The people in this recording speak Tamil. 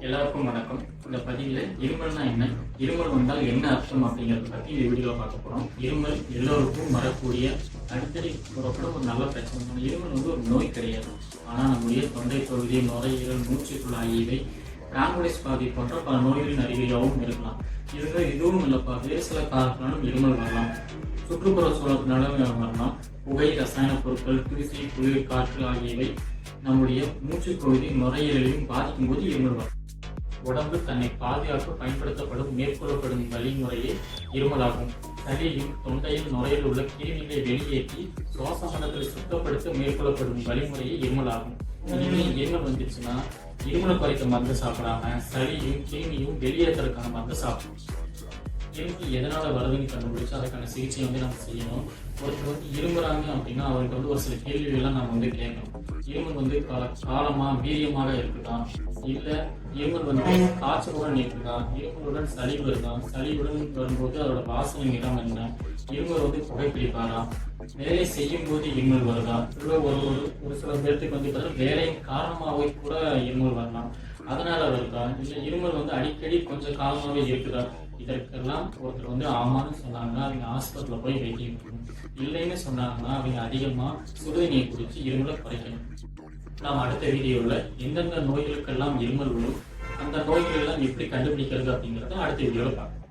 எல்லாருக்கும் வணக்கம். இந்த பதிவில் இருமல்னா என்ன? இருமல் வந்தால் என்ன அர்த்தம் அப்படிங்கறத பத்தி இந்த வீடியோல பார்க்க போறோம். இருமல் எல்லோருக்கும் வரக்கூடிய அடிக்கடி வரக்கூட ஒரு நல்ல பிரச்சனை. தான். இருமல் வந்து ஒரு நோய் கிடையாது. ஆனா நம்முடைய தொண்டை பகுதி நுரையீரல் மூச்சுக்குள் ஆகியவை பிராங்குலிஸ் பாதி போன்ற பல நோய்களின் அறிகுறியாகவும் இருக்கலாம். இதுல இதுவும் இல்லப்பா வேறு சில காரணத்தினாலும் இருமல் வரலாம். சுற்றுப்புற சூழலினாலும் வரலாம். புகை ரசாயன பொருட்கள் தூசி குளிர் காற்று ஆகியவை நம்முடைய மூச்சுப்பகுதி நுரையீரலையும் பாதிக்கும் போது இருமல் வரும். உடம்பு தன்னை பாதுகாக்க பயன்படுத்தப்படும் மேற்கொள்ளப்படும் வழிமுறையே இருமலாகும். சளியும் தொண்டையில் நுரையில் உள்ள கிருமிகளை வெளியேற்றி சுவாச மண்டலத்தை சுத்தப்படுத்த மேற்கொள்ளப்படும் வழிமுறையே இருமலாகும். இனிமே இருமல் வந்துச்சுன்னா இருமலை குறைக்க மருந்து சாப்பிடாம சளியும் கிருமியும் வெளியேற்றுறதுக்கான மருந்து சாப்பிடும் இருமல் எதனால வருதுன்னு கண்டுபிடிச்சு அதுக்கான சிகிச்சை வந்து நம்ம செய்யணும். ஒருத்தர் வந்து இருமுறாங்க அப்படின்னா அவருக்கு வந்து ஒரு சில கேள்விகள்லாம் நம்ம வந்து கேட்கணும். இருமல் வந்து கால காலமா வீரியமாக இருக்குதா இல்ல இருமல் வந்து காய்ச்சலுடன் இருக்குதா இருமலுடன் சளி வருதா சளியுடன் வரும்போது அதோட வாசனை நிறம் என்ன? இருமல் வந்து புகைப்பிடிப்பாரா? வேலை செய்யும் போது இருமல் வருதா? இல்ல ஒரு ஒரு ஒரு சில பேர்த்துக்கு வந்து பார்த்தீங்கன்னா வேலையின் காரணமாகவே கூட இருமல் வரலாம். அதனால வருதா இல்ல இருமல் வந்து அடிக்கடி கொஞ்சம் காலமாகவே இருக்குதா? இதற்கெல்லாம் ஒருத்தர் வந்து ஆமான்னு சொன்னாங்கன்னா அவங்க ஆஸ்பத்திரியில போய் வைக்கணும் இல்லைன்னு சொன்னாங்கன்னா அவங்க அதிகமா சுடுதண்ணியை குடிச்சு இருமலை குறைக்கணும். நாம் அடுத்த வீடியோவில் எந்தெந்த நோய்களுக்கெல்லாம் இருமல் வரும் அந்த நோய்கள் எல்லாம் எப்படி கண்டுபிடிக்கிறது அப்படிங்கறத அடுத்த வீடியோவில் பார்க்கலாம்.